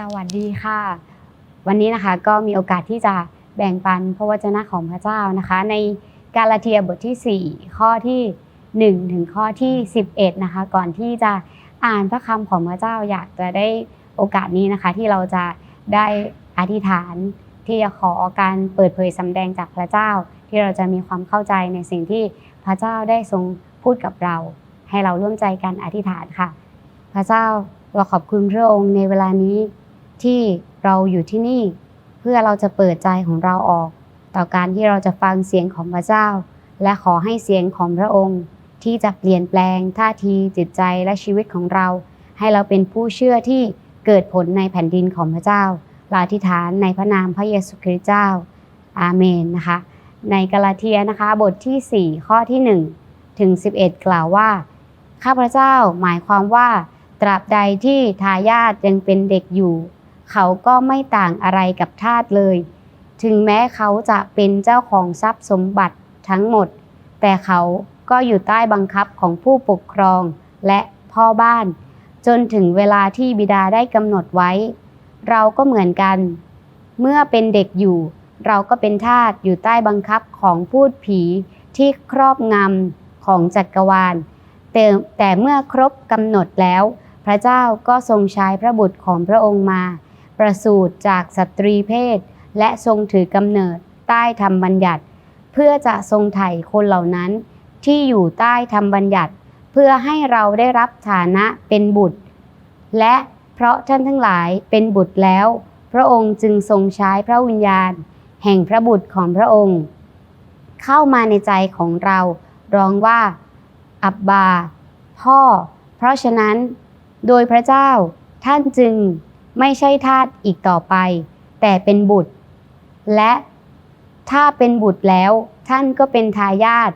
สวัสดีค่ะ วันนี้นะคะก็มีโอกาสที่จะแบ่งปันพระวจนะของพระเจ้านะคะ ในกาลาเทียบทที่ 4 ข้อที่ 1 ถึงข้อที่ 11 นะคะ ก่อนที่จะอ่านพระคำของพระเจ้าอยากจะได้โอกาสนี้นะคะ ที่เราจะได้อธิษฐานที่จะขอการเปิดเผยสำแดงจากพระเจ้า ที่เราจะมีความเข้าใจในสิ่งที่พระเจ้าได้ทรงพูดกับเรา ให้เราร่วมใจกันอธิษฐานค่ะ พระเจ้าเราขอบคุณพระองค์ในเวลานี้ ที่เราอยู่ที่นี่ เพื่อเราจะเปิดใจของเราออก ต่อการที่เราจะฟังเสียงของพระเจ้า และขอให้เสียงของพระองค์ ที่จะเปลี่ยนแปลงท่าทีจิตใจและชีวิตของเรา ให้เราเป็นผู้เชื่อที่เกิดผลในแผ่นดินของพระเจ้าลาธิษฐานในพระนามพระเยซูคริสต์เจ้า อาเมนนะคะ ในกาลาเทียนะคะบทที่ 4 ข้อที่ 1 ถึง 11 กล่าวว่า ข้าพระเจ้าหมายความว่า ตราบใดที่ทายาทยังเป็นเด็กอยู่ เขาก็ไม่ต่างอะไรกับทาสเลย ถึงแม้เขาจะเป็นเจ้าของทรัพย์สมบัติทั้งหมด แต่เขาก็อยู่ใต้บังคับของผู้ปกครองและพ่อบ้าน จนถึงเวลาที่บิดาได้กำหนดไว้ เราก็เหมือนกัน เมื่อเป็นเด็กอยู่ เราก็เป็นทาสอยู่ใต้บังคับของพูดผีที่ครอบงำของจักรวาล แต่แต่เมื่อครบกำหนดแล้ว พระเจ้าก็ทรงใช้พระบุตรของพระองค์มา ประสูติจากสตรีเพศ และทรงถือกำเนิดใต้ธรรมบัญญัติ เพื่อจะทรงไถ่คนเหล่านั้น ที่อยู่ใต้ธรรมบัญญัติ เพื่อให้เราได้รับฐานะเป็นบุตร และเพราะท่านทั้งหลายเป็นบุตรแล้ว พระองค์จึงทรงใช้พระวิญญาณ แห่งพระบุตรของพระองค์ เข้ามาในใจของเราร้องว่า อับบา พ่อ เพราะฉะนั้น โดยพระเจ้าท่านจึง ไม่ใช่ทาสอีกต่อไป แต่เป็นบุตร และถ้าเป็นบุตรแล้วท่านก็เป็นทายาท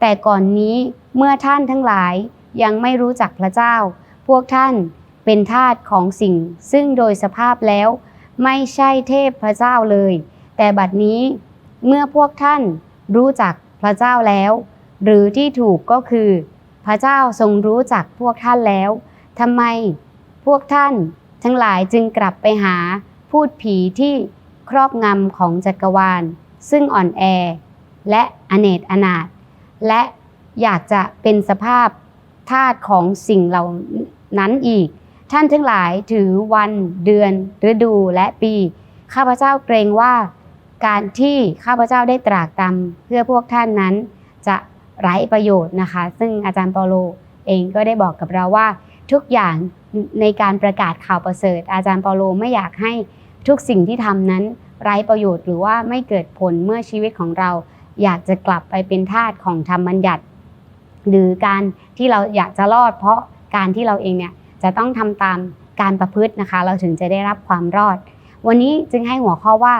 แต่ก่อนนี้เมื่อท่านทั้งหลายยังไม่รู้จักพระเจ้า พวกท่านเป็นทาสของสิ่ง ซึ่งโดยสภาพแล้ว ไม่ใช่เทพพระเจ้าเลย แต่บัดนี้เมื่อพวกท่านรู้จักพระเจ้าแล้ว หรือที่ถูกก็คือ พระเจ้าทรงรู้จักพวกท่านแล้วทำไมพวกท่าน ทั้งหลายจึงกลับไปหาพูดผีที่ครอบงำของจักรวาล ซึ่งอ่อนแอ และอเนจอนาถและอยากจะเป็นสภาพทาสของสิ่งเหล่านั้นอีก ท่านทั้งหลายถือวันเดือน ฤดูและปี ข้าพเจ้าเกรงว่า การที่ข้าพเจ้าได้ตรากตรำเพื่อพวกท่านนั้น จะไร้ประโยชน์นะคะ ซึ่งอาจารย์เปาโลเองก็ได้บอกกับเราว่า ทุกอย่างในการประกาศข่าวประเสริฐ อาจารย์เปาโลไม่อยากให้ทุกสิ่งที่ทำนั้นไร้ประโยชน์หรือว่าไม่เกิดผลเมื่อชีวิตของเรา อยากจะกลับไปเป็นทาสของธรรมบัญญัติ หรือการที่เราอยากจะรอด เพราะการที่เราเองเนี่ยจะต้องทำตามการประพฤตินะคะ เราถึงจะได้รับความรอด วันนี้จึงให้หัวข้อว่า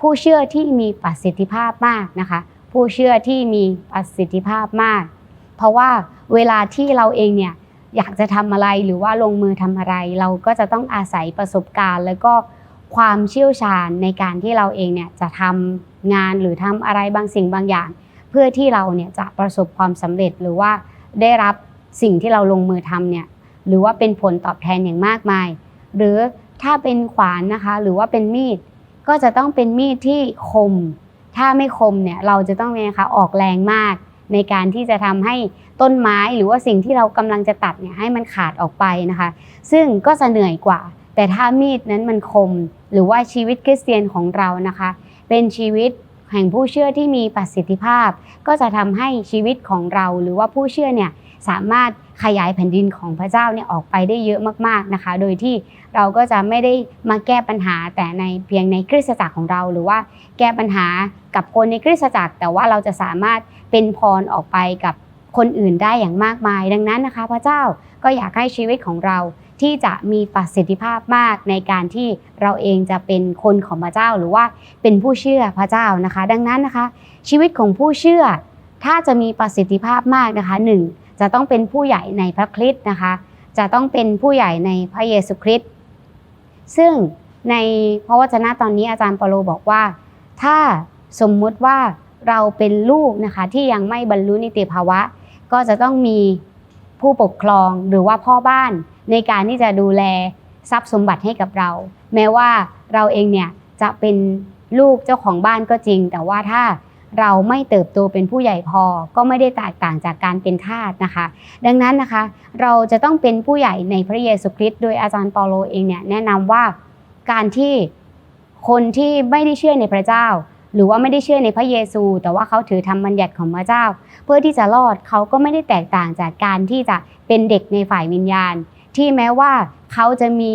ผู้เชื่อที่มีประสิทธิภาพมากนะคะ ผู้เชื่อที่มีประสิทธิภาพมาก เพราะว่าเวลาที่เราเองเนี่ย อยากจะทำอะไรหรือว่าลงมือทำอะไร เราก็จะต้องอาศัยประสบการณ์ แล้วก็ความเชี่ยวชาญในการที่เราเองเนี่ยจะทำงานหรือทำอะไรบางสิ่งบางอย่าง เพื่อที่เราเนี่ยจะประสบความสำเร็จหรือว่าได้รับสิ่งที่เราลงมือทำเนี่ยหรือว่าเป็นผลตอบแทนอย่างมากมาย หรือถ้าเป็นขวานนะคะหรือว่าเป็นมีดก็จะต้องเป็นมีดที่คม ถ้าไม่คมเนี่ยเราจะต้องเนี่ยนะคะออกแรงมาก ในการที่จะทำให้ต้นไม้หรือว่าสิ่งที่เรากำลังจะตัดเนี่ยให้มันขาดออกไปนะคะ ซึ่งก็จะเหนื่อยกว่า แต่ถ้ามีดนั้นมันคม หรือว่าชีวิตคริสเตียนของเรานะคะ เป็นชีวิตแห่งผู้เชื่อที่มีประสิทธิภาพ ก็จะทำให้ชีวิตของเราหรือว่าผู้เชื่อเนี่ยสามารถขยายแผ่นดินของพระเจ้าเนี่ยออกไปได้เยอะมากๆนะคะ โดยที่เราก็จะไม่ได้มาแก้ปัญหาแต่ในเพียงในคริสตจักรของเรา หรือว่าแก้ปัญหากับคนในคริสตจักร แต่ว่าเราจะสามารถ เป็นพรออกไปกับคนอื่นได้อย่างมากมาย ดังนั้นนะคะ พระเจ้าก็อยากให้ชีวิตของเราที่จะมีประสิทธิภาพมากในการที่เราเองจะเป็นคนของพระเจ้าหรือว่าเป็นผู้เชื่อพระเจ้านะคะ ดังนั้นนะคะ ชีวิตของผู้เชื่อ ถ้าจะมีประสิทธิภาพมากนะคะหนึ่งจะต้องเป็นผู้ใหญ่ในพระคริสต์นะคะ จะต้องเป็นผู้ใหญ่ในพระเยซูคริสต์ซึ่งในพระวจนะตอนนี้อาจารย์เปาโลบอกว่า ถ้าสมมุติว่า เราเป็นลูกนะคะที่ยังไม่บรรลุนิติภาวะ ก็จะต้องมีผู้ปกครองหรือว่าพ่อบ้านในการที่จะดูแลทรัพย์สมบัติให้กับเรา แม้ว่าเราเองเนี่ยจะเป็นลูกเจ้าของบ้านก็จริง แต่ว่าถ้าเราไม่เติบโตเป็นผู้ใหญ่พอ ก็ไม่ได้แตกต่างจากการเป็นทาสนะคะ ดังนั้นนะคะ เราจะต้องเป็นผู้ใหญ่ในพระเยซูคริสต์โดยอาจารย์เปาโลเองเนี่ยแนะนำว่าการที่คนที่ไม่ได้เชื่อในพระเจ้า หรือว่าไม่ได้เชื่อในพระเยซู แต่ว่าเขาถือธรรมบัญญัติของพระเจ้า เพื่อที่จะรอดเขาก็ไม่ได้แตกต่างจากการที่จะเป็นเด็กในฝ่ายวิญญาณ ที่แม้ว่าเขาจะมี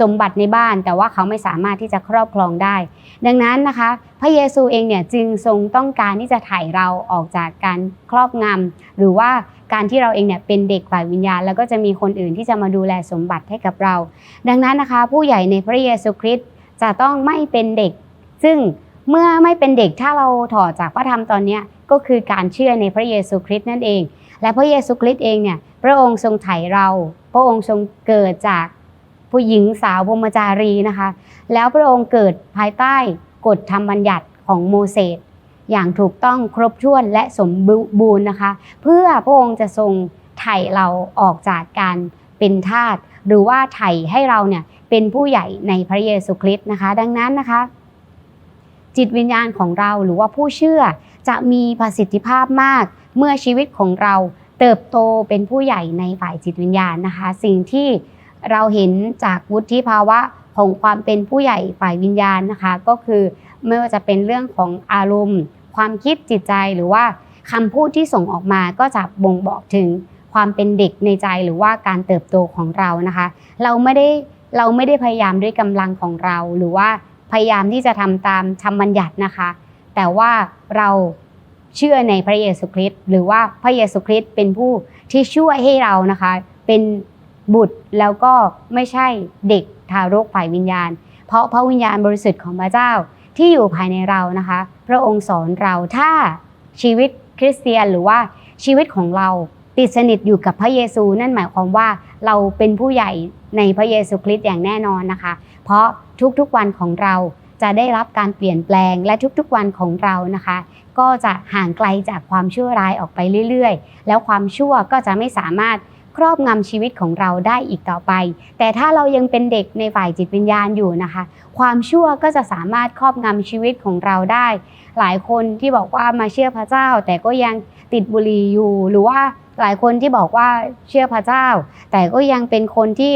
สมบัติในบ้าน แต่ว่าเขาไม่สามารถที่จะครอบครองได้ ดังนั้นนะคะ พระเยซูเองเนี่ยจึงทรงต้องการที่จะไถ่เราออกจากการครอบงำหรือว่าการที่เราเองเนี่ยเป็นเด็กฝ่ายวิญญาณ แล้วก็จะมีคนอื่นที่จะมาดูแลสมบัติให้กับเรา ดังนั้นนะคะ ผู้ใหญ่ในพระเยซูคริสต์จะต้องไม่เป็นเด็ก ซึ่ง เมื่อไม่เป็นเด็กถ้าเราถอดจากพระธรรมตอนนี้ก็คือการเชื่อในพระเยซูคริสต์นั่นเอง และพระเยซูคริสต์เองเนี่ยพระองค์ทรงไถ่เรา พระองค์ทรงเกิดจากผู้หญิงสาวพรหมจารีนะคะ แล้วพระองค์เกิดภายใต้กฎธรรมบัญญัติของโมเสสอย่างถูกต้องครบถ้วนและสมบูรณ์นะคะ เพื่อพระองค์จะทรงไถ่เราออกจากการเป็นทาสหรือว่าไถ่ให้เราเนี่ยเป็นผู้ใหญ่ในพระเยซูคริสต์นะคะ ดังนั้นนะคะ จิตวิญญาณของเราหรือว่าผู้เชื่อจะมีประสิทธิภาพมาก เมื่อชีวิตของเราเติบโตเป็นผู้ใหญ่ในฝ่ายจิตวิญญาณนะคะ สิ่งที่เราเห็นจากวุฒิภาวะของความเป็นผู้ใหญ่ฝ่ายวิญญาณนะคะ ก็คือไม่ว่าจะเป็นเรื่องของอารมณ์ ความคิดจิตใจหรือว่าคำพูดที่ส่งออกมาก็จะบ่งบอกถึงความเป็นเด็กในใจหรือว่าการเติบโตของเรานะคะ เราไม่ได้เราไม่ได้พยายามด้วยกำลังของเราหรือว่า พยายามที่จะทำตามธรรมบัญญัตินะคะ แต่ว่าเราเชื่อในพระเยซูคริสต์หรือว่าพระเยซูคริสต์เป็นผู้ที่ช่วยให้เรานะคะ เป็นบุตรแล้วก็ไม่ใช่เด็กทารกฝ่ายวิญญาณ เพราะพระวิญญาณบริสุทธิ์ของพระเจ้าที่อยู่ภายในเรานะคะ พระองค์สอนเราถ้าชีวิตคริสเตียนหรือว่าชีวิตของเราติดสนิทอยู่กับพระเยซู นั่นหมายความว่าเราเป็นผู้ใหญ่ในพระเยซูคริสต์อย่างแน่นอนนะคะ เพราะทุกๆวันของเราจะได้รับการเปลี่ยนแปลงและทุกๆวันของเรานะคะ ก็จะห่างไกลจากความชั่วร้ายออกไปเรื่อยๆ แล้วความชั่วก็จะไม่สามารถครอบงำชีวิตของเราได้อีกต่อไป แต่ถ้าเรายังเป็นเด็กในฝ่ายจิตวิญญาณอยู่นะคะ ความชั่วก็จะสามารถครอบงำชีวิตของเราได้ หลายคนที่บอกว่ามาเชื่อพระเจ้า แต่ก็ยังติดบุหรี่อยู่ หรือว่าหลายคนที่บอกว่าเชื่อพระเจ้า แต่ก็ยังเป็นคนที่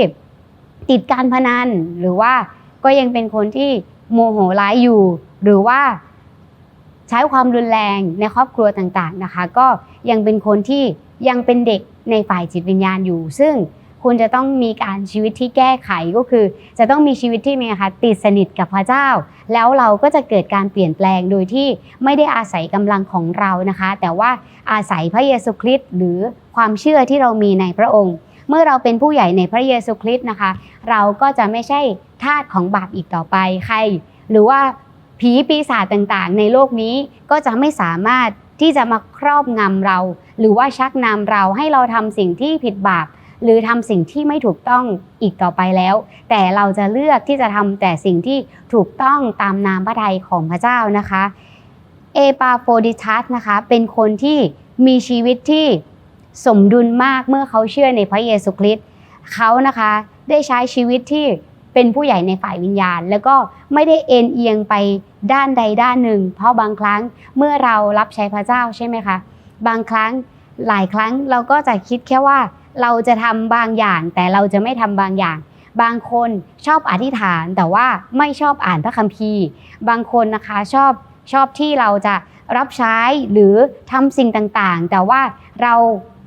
ติดการพนันหรือว่าก็ยังเป็นคนที่โมโหร้ายอยู่ หรือว่าใช้ความรุนแรงในครอบครัวต่างๆนะคะ ก็ยังเป็นคนที่ยังเป็นเด็กในฝ่ายจิตวิญญาณอยู่ ซึ่งคุณจะต้องมีการชีวิตที่แก้ไขก็คือ จะต้องมีชีวิตที่มีนะคะติดสนิทกับพระเจ้า แล้วเราก็จะเกิดการเปลี่ยนแปลงโดยที่ไม่ได้อาศัยกำลังของเรานะคะ แต่ว่าอาศัยพระเยซูคริสต์หรือความเชื่อที่เรามีในพระองค์ เมื่อเราเป็นผู้ใหญ่ในพระเยซูคริสต์นะคะ เราก็จะไม่ใช่ทาสของบาปอีกต่อไปใคร หรือว่าผีปีศาจต่างๆ ในโลกนี้ก็จะไม่สามารถที่จะมาครอบงำเรา หรือว่าชักนำเราให้เราทำสิ่งที่ผิดบาปหรือทำสิ่งที่ไม่ถูกต้องอีกต่อไปแล้ว แต่เราจะเลือกที่จะทำแต่สิ่งที่ถูกต้องตามนามพระทัยของพระเจ้านะคะ เอปาโฟดิทัสนะคะ เป็นคนที่มีชีวิตที่ สมดุลมากเมื่อเขาเชื่อในพระเยซูคริสต์เขานะคะได้ใช้ชีวิตที่เป็นผู้ใหญ่ในฝ่ายวิญญาณ แล้วก็ไม่ได้เอ็นเอียงไปด้านใดด้านหนึ่ง เพราะบางครั้งเมื่อเรารับใช้พระเจ้าใช่ไหมคะบางครั้งหลายครั้งเราก็จะคิดแค่ว่าเราจะทำบางอย่าง แต่เราจะไม่ทำบางอย่าง บางคนชอบอธิษฐานแต่ว่าไม่ชอบอ่านพระคัมภีร์ บางคนนะคะชอบชอบที่เราจะรับใช้หรือทำสิ่งต่างๆ แต่ว่าเรา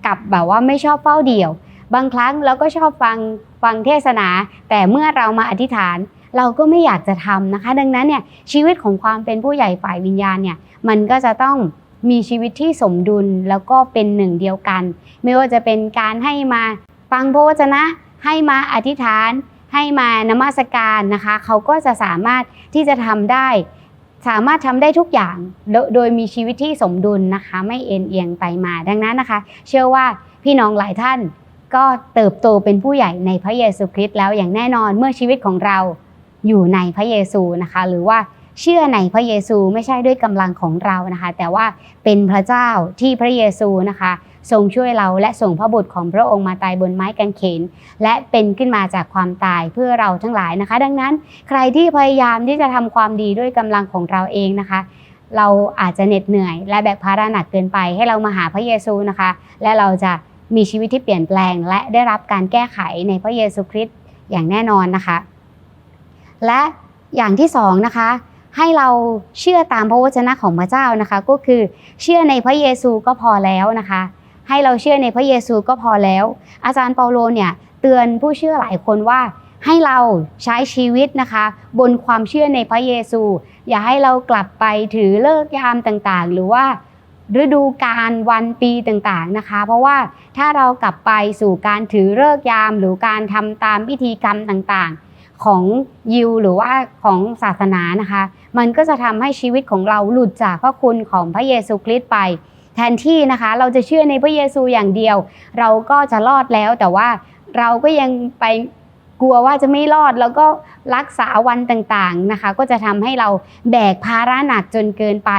กับแบบว่าไม่ชอบเฝ้าเดี่ยว บางครั้งเราก็ชอบฟังฟังเทศนา แต่เมื่อเรามาอธิษฐาน เราก็ไม่อยากจะทำนะคะ ดังนั้นเนี่ยชีวิตของความเป็นผู้ใหญ่ฝ่ายวิญญาณเนี่ยมันก็จะต้องมีชีวิตที่สมดุลแล้วก็เป็นหนึ่งเดียวกัน ไม่ว่าจะเป็นการให้มาฟังพระวจนะ ให้มาอธิษฐาน ให้มานมัสการนะคะ เขาก็จะสามารถที่จะทำได้ สามารถทำได้ทุกอย่างโดยมีชีวิตที่สมดุลนะคะ ไม่เอ็นเอียงไปมาดังนั้นนะคะ เชื่อว่าพี่น้องหลายท่านก็เติบโตเป็นผู้ใหญ่ในพระเยซูคริสต์แล้วอย่างแน่นอนเมื่อชีวิตของเราอยู่ในพระเยซูนะคะ หรือว่าเชื่อในพระเยซูไม่ใช่ด้วยกำลังของเรานะคะ แต่ว่าเป็นพระเจ้าที่พระเยซูนะคะ ทรงช่วยเราและส่งพระบุตรของพระองค์มาตายบนไม้กางเขน และเป็นขึ้นมาจากความตายเพื่อเราทั้งหลายนะคะ ดังนั้นใครที่พยายามที่จะทำความดีด้วยกำลังของเราเองนะคะเราอาจจะเหน็ดเหนื่อยและแบกภาระหนักเกินไป ให้เรามาหาพระเยซูนะคะ และเราจะมีชีวิตที่เปลี่ยนแปลง และได้รับการแก้ไขในพระเยซูคริสต์อย่างแน่นอนนะคะ และอย่างที่สองนะคะ ให้เราเชื่อตามพระวจนะของพระเจ้านะคะ ก็คือเชื่อในพระเยซูก็พอแล้วนะคะ ให้เราเชื่อในพระเยซูก็พอแล้ว อาจารย์เปาโลเนี่ยเตือนผู้เชื่อหลายคนว่าให้เราใช้ชีวิตนะคะ บนความเชื่อในพระเยซู อย่าให้เรากลับไปถือเลิกยามต่างๆ หรือว่าฤดูการวันปีต่างๆนะคะ เพราะว่าถ้าเรากลับไปสู่การถือเลิกยามหรือการทำตามพิธีกรรมต่างๆ ของยิวหรือว่าของศาสนานะคะ มันก็จะทำให้ชีวิตของเราหลุดจากพระคุณของพระเยซูคริสต์ไป แทนที่นะคะเราจะเชื่อในพระเยซูอย่างเดียว เราก็จะรอดแล้ว แต่ว่าเราก็ยังไปกลัวว่าจะไม่รอดแล้วก็รักษาวันต่างๆนะคะ ก็จะทำให้เราแบกภาระหนักจนเกินไป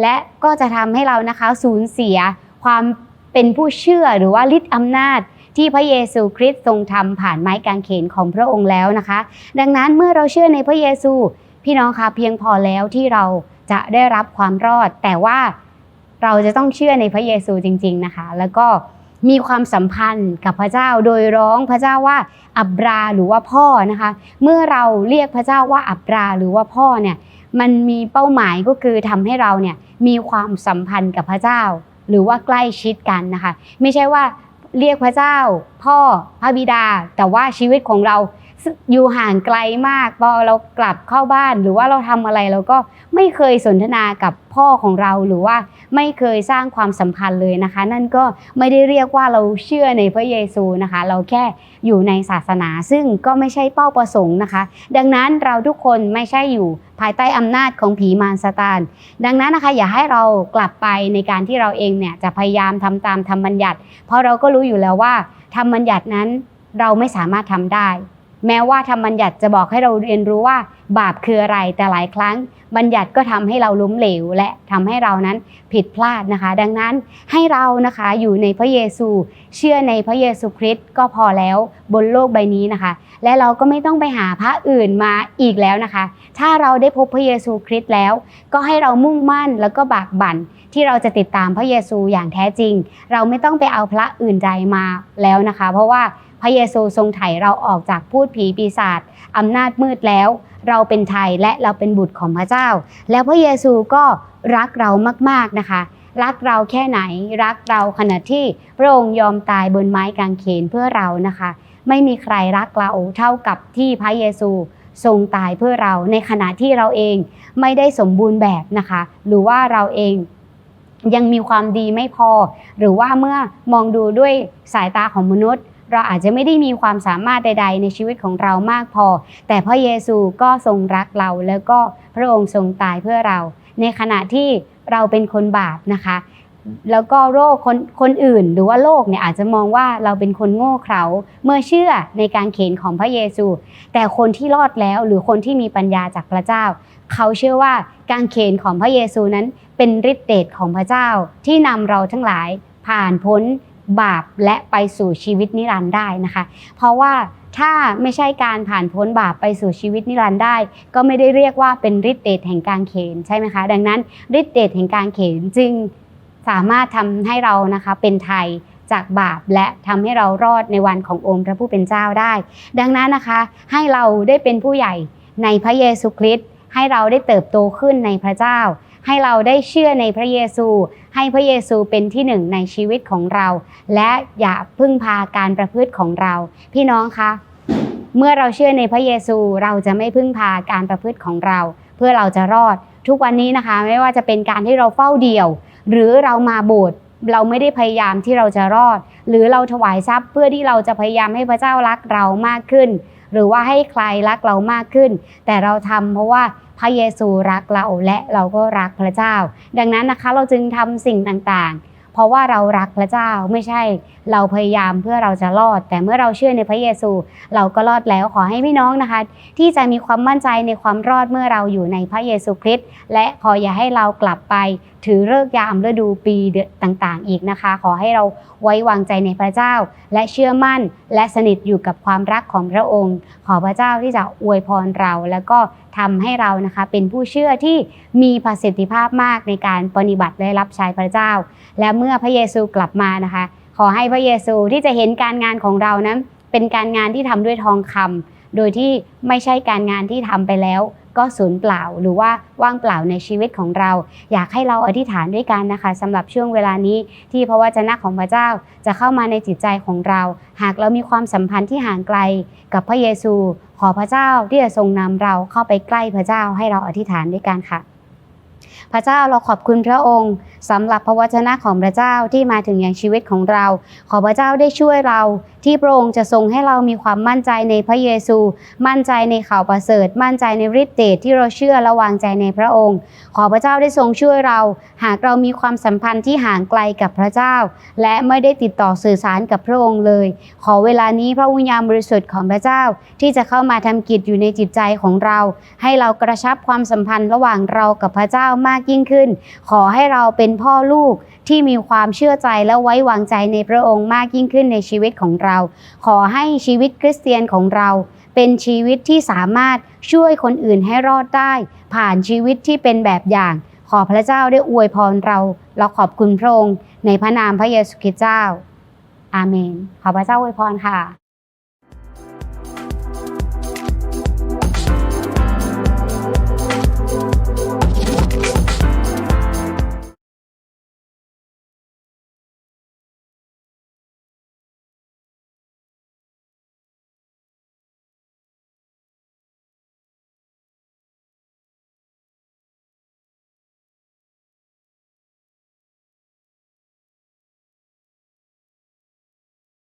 และก็จะทำให้เรานะคะสูญเสียความเป็นผู้เชื่อหรือว่าฤทธิ์อำนาจที่พระเยซูคริสต์ทรงทำผ่านไม้กางเขนของพระองค์แล้วนะคะ ดังนั้นเมื่อเราเชื่อในพระเยซู พี่น้องคะเพียงพอแล้วที่เราจะได้รับความรอด แต่ว่า เราจะต้องเชื่อในพระเยซูจริง ๆนะคะ แล้วก็มีความสัมพันธ์กับพระเจ้าโดยร้องพระเจ้าว่าอับราหรือว่าพ่อนะคะ เมื่อเราเรียกพระเจ้าว่าอับราหรือว่าพ่อเนี่ยมันมีเป้าหมายก็คือทำให้เราเนี่ยมีความสัมพันธ์กับพระเจ้า หรือว่าใกล้ชิดกันนะคะ ไม่ใช่ว่าเรียกพระเจ้า พ่อพระบิดา แต่ว่าชีวิตของเรา อยู่ห่างไกลมากพอเรากลับเข้าบ้านหรือว่าเราทำอะไรเราก็ไม่เคยสนทนากับพ่อของเราหรือว่าไม่เคยสร้างความสัมพันธ์เลยนะคะ นั่นก็ไม่ได้เรียกว่าเราเชื่อในพระเยซูนะคะ เราแค่อยู่ในศาสนาซึ่งก็ไม่ใช่เป้าประสงค์นะคะ ดังนั้นเราทุกคนไม่ใช่อยู่ภายใต้อำนาจของผีมารซาตานดังนั้นนะคะอย่าให้เรากลับไปในการที่เราเองเนี่ยจะพยายามทำตามธรรมบัญญัติ เพราะเราก็รู้อยู่แล้วว่าธรรมบัญญัตินั้นเราไม่สามารถทำได้ แม้ว่าธรรมบัญญัติจะบอกให้เราเรียนรู้ว่าบาปคืออะไร แต่หลายครั้งบัญญัติก็ทำให้เราล้มเหลว และทำให้เรานั้นผิดพลาดนะคะ ดังนั้นให้เรานะคะอยู่ในพระเยซูเชื่อในพระเยซูคริสต์ก็พอแล้วบนโลกใบนี้นะคะ และเราก็ไม่ต้องไปหาพระอื่นมาอีกแล้วนะคะ ถ้าเราได้พบพระเยซูคริสต์แล้ว ก็ให้เรามุ่งมั่นแล้วก็บากบั่นที่เราจะติดตามพระเยซูอย่างแท้จริง เราไม่ต้องไปเอาพระอื่นใดมาแล้วนะคะ เพราะว่า พระเยซูทรงไถ่เราออกจากพูดผีปีศาจอำนาจมืดแล้ว เราเป็นไทยและเราเป็นบุตรของพระเจ้า แล้วพระเยซูก็รักเรามากๆนะคะ รักเราแค่ไหนรักเราขณะที่พระองค์ยอมตายบนไม้กางเขนเพื่อเรานะคะ ไม่มีใครรักเราเท่ากับที่พระเยซูทรงตายเพื่อเราในขณะที่เราเองไม่ได้สมบูรณ์แบบนะคะ หรือว่าเราเองยังมีความดีไม่พอ หรือว่าเมื่อมองดูด้วยสายตาของมนุษย์ เราอาจจะไม่ได้มีความสามารถใด ๆ ในชีวิตของเรามากพอ แต่พระเยซูก็ทรงรักเราแล้วก็พระองค์ทรงตายเพื่อเรา ในขณะที่เราเป็นคนบาปนะคะ แล้วก็โรคคนคนอื่น หรือว่าโลกเนี่ยอาจจะมองว่าเราเป็นคนโง่เขลาเมื่อเชื่อในการเข็นของพระเยซู แต่คนที่รอดแล้วหรือคนที่มีปัญญาจากพระเจ้า เขาเชื่อว่าการเข็นของพระเยซูนั้นเป็นฤทธิ์เดชของพระเจ้าที่นำเราทั้งหลายผ่านพ้น บาปและไปสู่ชีวิตนิรันดร์ได้นะคะ เพราะว่าถ้าไม่ใช่การผ่านพ้นบาปไปสู่ชีวิตนิรันดร์ได้ ก็ไม่ได้เรียกว่าเป็นฤทธิ์เดชแห่งการเขนใช่ไหมคะ ดังนั้นฤทธิ์เดชแห่งการเขนจึงสามารถทำให้เรานะคะเป็นไทยจากบาปและทำให้เรารอดในวันขององค์พระผู้เป็นเจ้าได้ ดังนั้นนะคะให้เราได้เป็นผู้ใหญ่ในพระเยซูคริสต์ให้เราได้เติบโตขึ้นในพระเจ้า ให้เราได้เชื่อในพระเยซู ให้พระเยซูเป็นที่หนึ่งในชีวิตของเรา และอย่าพึ่งพาการประพฤติของเรา พี่น้องคะเมื่อเราเชื่อในพระเยซูเราจะไม่พึ่งพาการประพฤติของเรา เพื่อเราจะรอด ทุกวันนี้นะคะ ไม่ว่าจะเป็นการที่เราเฝ้าเดี่ยว หรือเรามาโบสถ์เราไม่ได้พยายามที่เราจะรอด หรือเราถวายทรัพย์เพื่อที่เราจะพยายามให้พระเจ้ารักเรามากขึ้น หรือว่าให้ใครรักเรามากขึ้น แต่เราทำเพราะว่า ระเยซูรักเราและเราก็รักพระเจ้า ดังนั้นนะคะเราจึงทำสิ่งต่างๆ เพราะว่าเรารักพระเจ้าไม่ใช่ เราพยายามเพื่อเราจะรอด แต่เมื่อเราเชื่อในพระเยซู เราก็รอดแล้วขอให้พี่น้องนะคะ ที่จะมีความมั่นใจในความรอดเมื่อเราอยู่ในพระเยซูคริสต์และขออย่าให้เรากลับไปถือเลิกยามฤดูปีเดือนต่างๆ อีกนะคะ ขอให้เราไว้วางใจในพระเจ้า และเชื่อมั่น และสนิทอยู่กับความรักของพระองค์ ขอพระเจ้าที่จะอวยพรเรา แล้วก็ ทำให้เรานะคะเป็นผู้เชื่อที่มีประสิทธิภาพมากในการปฏิบัติและรับใช้พระเจ้า และเมื่อพระเยซูกลับมานะคะ ขอให้พระเยซูที่จะเห็นการงานของเรานั้นเป็นการงานที่ทำด้วยทองคำโดยที่ไม่ใช่การงานที่ทำไปแล้ว ก็สูญเปล่าหรือว่าว่างเปล่าในชีวิตของเรา อยากให้เราอธิษฐานด้วยกันนะคะสำหรับช่วงเวลานี้ที่พระวจนะของพระเจ้าจะเข้ามาในจิตใจของเรา หากเรามีความสัมพันธ์ที่ห่างไกลกับพระเยซู ขอพระเจ้าที่จะทรงนำเราเข้าไปใกล้พระเจ้าให้เราอธิษฐานด้วยกันค่ะ พระเจ้าเราขอบคุณพระองค์สำหรับพระวจนะของพระเจ้าที่มาถึงอย่างชีวิตของเรา ขอพระเจ้าได้ช่วยเรา ที่พระองค์จะทรงให้เรามีความมั่นใจในพระเยซู มั่นใจในข่าวประเสริฐ มั่นใจในฤทธิ์เดชที่เราเชื่อและวางใจในพระองค์ ขอพระเจ้าได้ทรงช่วยเรา หากเรามีความสัมพันธ์ที่ห่างไกลกับพระเจ้า และไม่ได้ติดต่อสื่อสารกับพระองค์เลย ขอเวลานี้พระวิญญาณบริสุทธิ์ของพระเจ้า ที่จะเข้ามาทำกิจอยู่ในจิตใจของเรา ให้เรากระชับความสัมพันธ์ระหว่างเรากับพระเจ้ามากยิ่งขึ้น ขอให้เราเป็นพ่อลูกที่มีความเชื่อใจและไว้วางใจในพระองค์มากยิ่งขึ้นในชีวิตของเรา ขอให้ชีวิตคริสเตียนของเรา เป็นชีวิตที่สามารถช่วยคนอื่นให้รอดได้ ผ่านชีวิตที่เป็นแบบอย่าง ขอพระเจ้าได้อวยพรเรา เราขอบคุณพระองค์ในพระนามพระเยซูคริสต์เจ้า อาเมน ขอพระเจ้าอวยพรค่ะ